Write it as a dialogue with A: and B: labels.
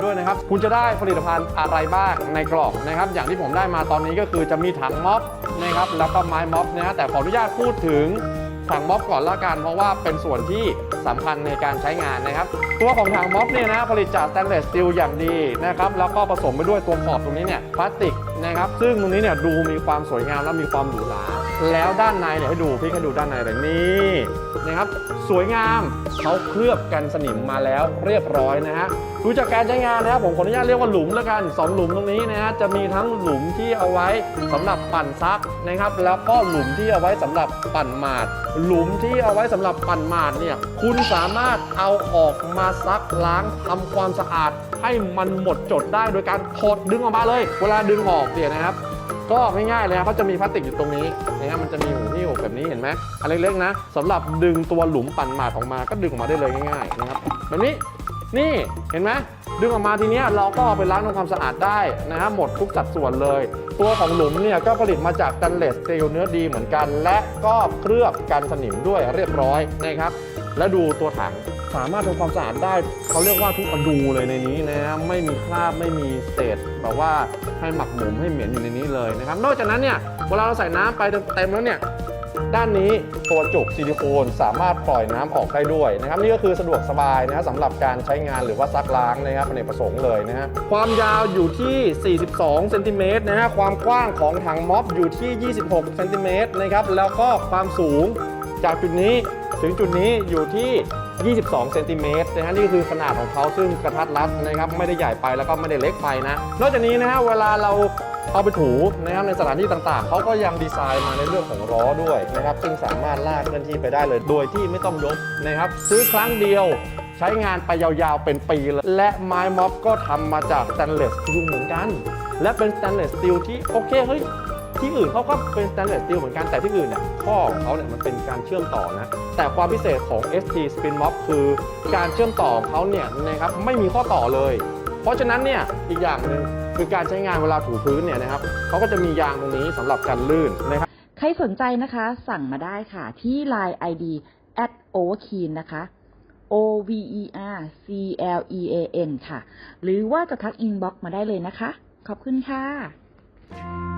A: ด้วยนะครับ คุณจะได้ผลิตภัณฑ์อะไรบ้างในกล่องนะครับ อย่างที่ผมได้มาตอนนี้ก็คือจะมีถังม็อบนะครับ แล้วก็ไม้ม็อบนะฮะแต่ขออนุญาตพูดถึง ถังม็อบก่อนละกันเพราะว่าเป็นส่วนที่สำคัญในการใช้งานนะครับ ตัวของถังม็อบเนี่ยนะผลิตจากสแตนเลสสตีลอย่างดีนะครับแล้วก็ผสมไปด้วยตัวขอบตรงนี้เนี่ยพลาสติกนะครับซึ่งตรงนี้เนี่ยดูมีความสวยงามและมีความหรูหราแล้วด้านในเนี่ยให้ดูพี่ให้ดูด้านในเลยนี่นะครับสวยงามเขาเคลือบกันสนิมมาแล้วเรียบร้อยนะฮะดูจากการใช้งานนะครับผมขออนุญาตเรียกว่าหลุมแล้วกันสองหลุมตรงนี้นะฮะจะมีทั้งหลุมที่เอาไว้สำหรับปั่นซักนะครับแล้วก็หลุมที่เอาไว้สำหรับปั่นหมาดหลุมที่เอาไว้สำหรับปั่นหมาดเนี่ยคุณสามารถเอาออกมาซักล้างทำความสะอาด ให้มันหมดจดได้โดยการถอดดึงออกมาเลย เวลาดึงออกเนี่ยนะครับ ก็ง่ายๆเลยนะเขาจะมีพลาสติกอยู่ตรงนี้นะครับมันจะมีหูนี่หูแบบนี้เห็นไหมอันเล็กๆนะสำหรับดึงตัวหลุมปั่นหมาดออกมาก็ดึงออกมาได้เลยง่ายๆนะครับแบบนี้ นี่เห็นไหมดึงออกมาทีเนี้ยเราก็เอาไปล้างทำความสะอาดได้นะครับหมดทุกสัดส่วนเลย ตัวของหลุมเนี่ยก็ผลิตมาจากสแตันเลสสตีลเนื้อดีเหมือนกัน และก็เคลือบกันสนิมด้วยเรียบร้อยนะครับ แล้วดูตัวถังสามารถทำความสะอาดได้เขาเรียกว่าทุกอนูเลยในนี้นะไม่มีคราบไม่มีเศษแบบว่าให้หมักหมมให้เหม็นอยู่ในนี้เลยนะครับ นอกจากนั้นเนี่ยเวลาเราใส่น้ำไปเต็มแล้วเนี่ย ด้านนี้ตัวจุกซิลิโคนสามารถปล่อยน้ำออกได้ด้วยนะครับนี่ก็คือสะดวกสบายนะฮะสำหรับการใช้งานหรือว่าซักล้างนะครับในประสงค์เลยนะฮะความยาวอยู่ที่ 42เซนติเมตรนะฮะความกว้างของถังม็อบอยู่ที่ 26เซนติเมตรนะครับแล้วก็ความสูงจากจุดนี้ถึงจุดนี้อยู่ที่ 22 เซนติเมตรนะฮะนี่คือขนาดของเขาซึ่งกระทัดรัดนะครับไม่ได้ใหญ่ไปแล้วก็ไม่ได้เล็กไปนะ นอกจากนี้นะฮะเวลาเรา เอาไปถูนะครับในสถานที่ต่างๆ เขาก็ยังดีไซน์มาในเรื่องของล้อด้วยนะครับ ซึ่งสามารถลากเคลื่อนที่ไปได้เลย โดยที่ไม่ต้องยกนะครับ ซื้อครั้งเดียวใช้งานไปยาวๆเป็นปีเลยและไม้ม็อบก็ทำมาจากสแตนเลสสตีลเหมือนกัน และเป็นสแตนเลสสตีลที่โอเคเฮ้ยที่อื่นเขาก็เป็นสแตนเลสสตีลเหมือนกันแต่ที่อื่นเนี่ยข้อของเขาเนี่ยมันเป็นการเชื่อมต่อนะ แต่ความพิเศษของ ST Spin Mob คือการเชื่อมต่อของเขาเนี่ยนะครับไม่มีข้อต่อเลย เพราะฉะนั้นเนี่ยอีกอย่างหนึ่ง คือการใช้งานเวลาถูพื้นเนี่ยนะครับเขาก็จะมียางตรงนี้สำหรับกันลื่นนะครับ
B: ใครสนใจนะคะ สั่งมาได้ค่ะ ที่ Line ID at overkeen นะคะ O V E R C L E A N ค่ะ หรือว่าจะทักอินบ็อกมาได้เลยนะคะ ขอบคุณค่ะ